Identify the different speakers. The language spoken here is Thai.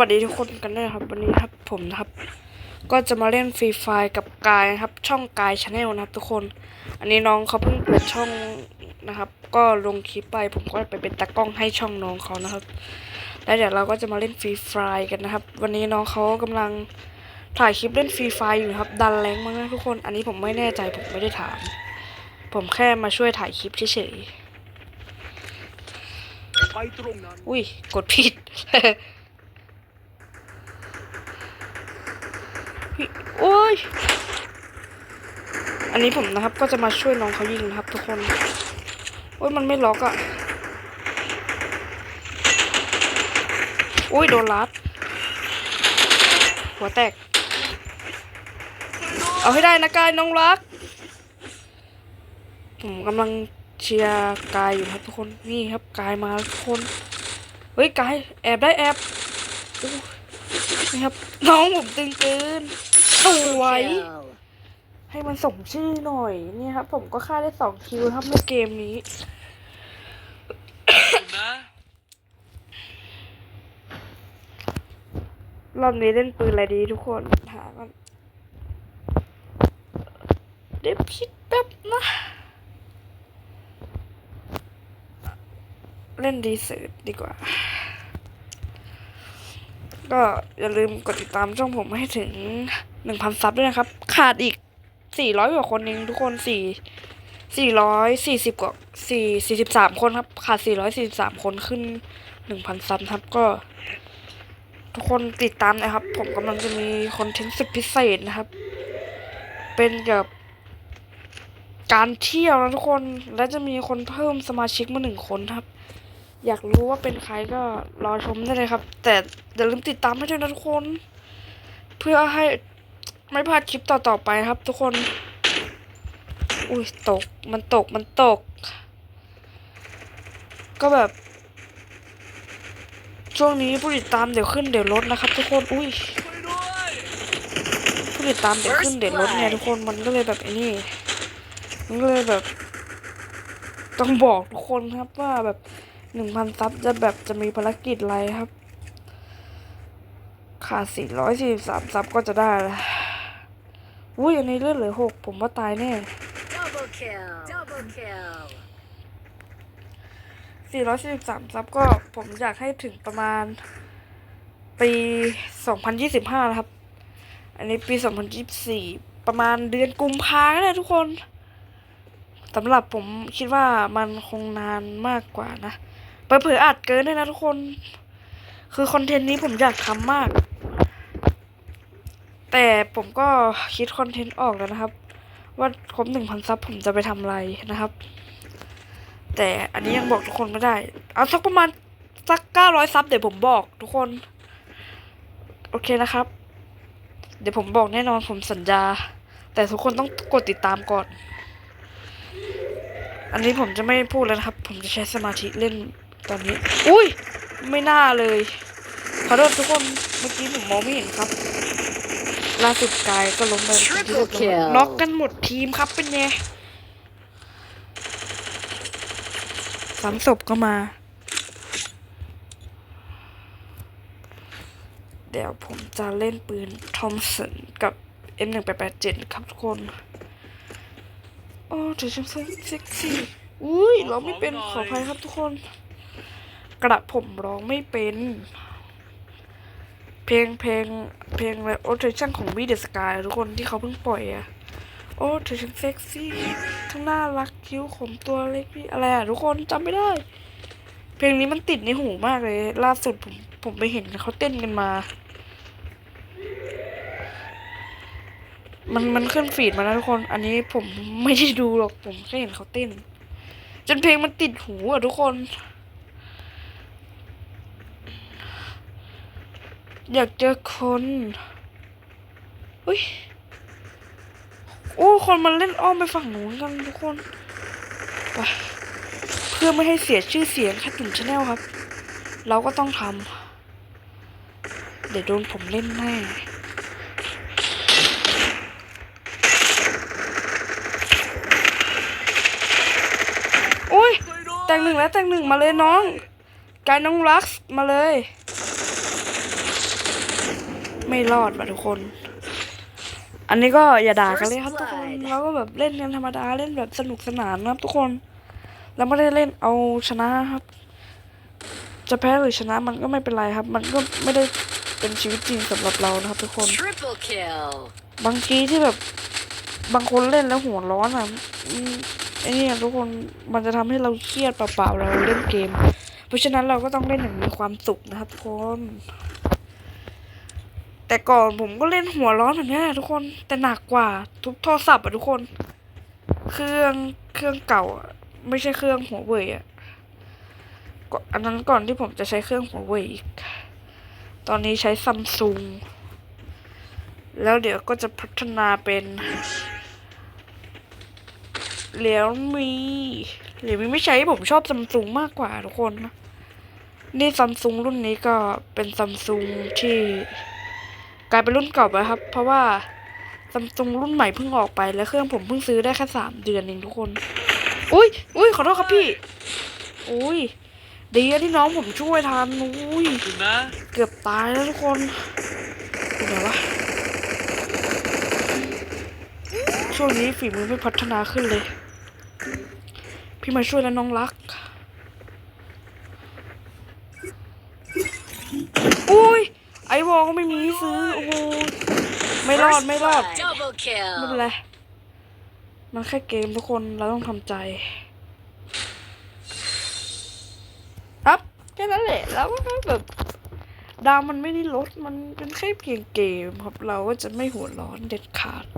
Speaker 1: สวัสดีทุกคนกันด้วยนะครับ วันนี้นะครับผมนะครับ ก็จะมาเล่นฟรีไฟกับกายนะครับ ช่องกายชาแนลนะครับ ทุกคน อันนี้น้องเขาเพิ่งเปิดช่องนะครับ ก็ลงคลิปไปผมก็ไปเป็นตากล้องให้ช่องน้องเขานะครับ แล้วเดี๋ยวเราก็จะมาเล่นฟรีไฟกันนะครับ วันนี้น้องเขากำลังถ่ายคลิปเล่นฟรีไฟอยู่นะครับ ดันแรงมากนะทุกคน อันนี้ผมไม่แน่ใจผมไม่ได้ถาม ผมแค่มาช่วยถ่ายคลิปเฉย
Speaker 2: ไปตรงนั้น
Speaker 1: ๆอุ้ยกดผิด โอ้ย อันนี้ผมนะครับก็จะมาช่วยน้องเขายิงนะครับ ทุกคน โอ้ยมันไม่ล็อกอะ่ะโอ้ยโดนลัด หัวแตก เอาให้ได้นะกายน้องรัก ผมกำลังเชียร์กายอยู่ครับทุกคน นี่ครับกายมาทุกคน เฮ้ยกายแอบได้แอบอู้ นี่ครับ น้องผมตึงเกินสวย ให้มันสมชื่อหน่อยเนี่ยครับ ผมก็ฆ่าได้สองคิวครับในเกมนี้
Speaker 2: คุณนะ
Speaker 1: รอบนี้เล่นปืนอะไรดีทุกคนหากันเดี๋ยวคิดแป๊บนะ เล่นดีเซอร์ดีกว่า ก็อย่าลืมกดติดตามช่องผมให้ถึงหนึ่งพันซับด้วยนะครับ ขาดอีกสี่ร้อยกว่าคนเองทุกคนสี่สี่ร้อยสี่สิบกว่าสี่สี่สิบสามคนครับ ขาดสี่ร้อยสี่สิบสามคนขึ้นหนึ่งพันซับครับก็ ทุกคนติดตามนะครับ ผมกำลังจะมีคอนเทนต์สุดพิเศษนะครับ เป็นเกี่ยวกับการเที่ยวนะทุกคนและจะมีคนเพิ่มสมาชิกมาหนึ่งคนครับ อยากรู้ว่าเป็นใครก็รอชมได้เลยครับ แต่อย่าลืมติดตามให้ด้วยนะทุกคน เพื่อให้ไม่พลาดคลิปต่อๆไปครับ ทุกคน อุ้ยตก มันตกมันตก ก็แบบ ช่วงนี้ผู้ติดตามเดี๋ยวขึ้นเดี๋ยวลดนะครับ ทุกคนอุ้ยผู้ติดตามเดี๋ยวขึ้นเดี๋ยวลดเนี่ยทุกคนมันก็เลยแบบไอ้นี่มันก็เลยแบบ ต้องบอกทุกคนครับว่าแบบ หนึ่งพันซับจะแบบจะมีภารกิจอะไรครับ ขาดสี่ร้อยสี่สามซับก็จะได้แล้วอุ้ยอันนี้เลือดเหลือหกผมว่าตายแน่
Speaker 3: Double kill. Double kill.
Speaker 1: สี่ร้อยสี่สิบสามซับก็ผมอยากให้ถึงประมาณ ปีสองพันยี่สิบห้านะครับ อันนี้ปีสองพันยี่สิบสี่ประมาณเดือนกุมภาพันธ์เลยทุกคนสำหรับผมคิดว่ามันคงนานมากกว่านะ เผลอๆอาจเกินด้วยนะทุกคน คือคอนเทนต์นี้ผมอยากทำมาก แต่ผมก็คิดคอนเทนต์ออกแล้วนะครับ ว่าครบหนึ่งพันซับผมจะไปทำอะไรนะครับ แต่อันนี้ยังบอกทุกคนไม่ได้ เอาสักประมาณสักเก้าร้อยซับเดี๋ยวผมบอกทุกคน โอเคนะครับ เดี๋ยวผมบอกแน่นอนผมสัญญา แต่ทุกคนต้องกดติดตามก่อน อันนี้ผมจะไม่พูดแล้วนะครับ ผมจะใช้สมาธิเล่น ตอนนี้ อุ้ย ไม่น่าเลย ขอโทษทุกคน เมื่อกี้ผมมองไม่เห็นครับ ล่าสุดกายก็ล้มไปเป็นที่เรียบร้อย
Speaker 3: Triple kill
Speaker 1: น็อกกันหมดทีมครับเป็นไงสามศพก็มา เดี๋ยวผมจะเล่นปืนทอมสันกับ M1887 ครับทุกคน โอ้เดี๋ยวฉันเซ็กซี่อุ้ยร้องไม่เป็นขออภัยครับทุกคน กระผมร้องไม่เป็น เพลงเพลงเพลงอะไรโอเธอช่างของวีเดสกายทุกคนที่เขาเพิ่งปล่อยอะโอ้เธอช่างเซ็กซี่ทั้งน่ารักคิ้วขมตัวเล็กพี่อะไรอะทุกคนจำไม่ได้ เพลงนี้มันติดในหูมากเลย ล่าสุดผมผมไปเห็นเขาเต้นกันมา มันมันขึ้นฟีดมาแล้วทุกคน อันนี้ผมไม่ได้ดูหรอกผมแค่เห็นเขาเต้น จนเพลงมันติดหูอะทุกคน อยากเจอคนอุ้ยโอ้คนมันเล่นอ้อมไปฝั่งหนูกันทุกคนไปเพื่อไม่ให้เสียชื่อเสียงแค่ตุ่มชาแนลครับ เราก็ต้องทำเดี๋ยวโดนผมเล่นแน่อุ้ยแต่งหนึ่งแล้วแต่งหนึ่งมาเลยน้องกายน้องรักมาเลย ไม่รอดว่ะทุกคน อันนี้ก็อย่าด่ากันเลยครับทุกคนเราก็แบบเล่นกันธรรมดาเล่นแบบสนุกสนานนะครับ ทุกคนเราไม่ได้เล่นเอาชนะครับ จะแพ้หรือชนะมันก็ไม่เป็นไรครับ มันก็ไม่ได้เป็นชีวิตจริงสำหรับเรานะครับ ทุกคน
Speaker 3: Triple kill.
Speaker 1: บางทีที่แบบบางคนเล่นแล้วหัวร้อนอะอืมไอ้เนี่ยทุกคนมันจะทำให้เราเครียดเปล่าๆเราเล่นเกม เพราะฉะนั้นเราก็ต้องเล่นอย่างมีความสุขนะครับทุกคน แต่ก่อนผมก็เล่นหัวร้อนแบบนี้แหละทุกคนแต่หนักกว่าทุกโทรศัพท์อะทุกคน เครื่องเครื่องเก่าอะไม่ใช่เครื่องหัวเว่ยอะอันนั้นก่อนที่ผมจะใช้เครื่องหัวเว่ยอีก ตอนนี้ใช้ซัมซุงแล้วเดี๋ยวก็จะพัฒนาเป็นเหลียวมีเหลียวมีไม่ใช้ผมชอบซัมซุงมากกว่าทุกคนนะนี่ซัมซุงรุ่นนี้ก็เป็นซัมซุงที่ กลายเป็นรุ่นเก่าไปครับ เพราะว่าซัมซุงรุ่นใหม่เพิ่งออกไปแล้วเครื่องผมเพิ่งซื้อได้แค่สามเดือนเองทุกคน อุ้ยอุ้ยขอโทษครับพี่ อุ้ยดีอะที่น้องผมช่วยทันอุ้ย
Speaker 2: คุณนะ
Speaker 1: เกือบตายแล้วทุกคนเป็นไงวะช่วงนี้ฝีมือไม่พัฒนาขึ้นเลย พี่มาช่วยแล้วน้องรัก อุ้ย ไอวอล ก็ไม่มีให้ซื้อ โอ้โห ไม่รอด
Speaker 3: First
Speaker 1: ไม่รอด
Speaker 3: blood. Double
Speaker 1: ไม่เป็น
Speaker 3: kill.
Speaker 1: ไร มันแค่เกมทุกคน เราต้องทำใจ ครับแค่นั้นแหละ แล้วก็แบบดาวมันไม่ได้ลด มันเป็นแค่เพียงเกมครับ เราก็จะไม่หัวร้อนเด็ดขาดครับ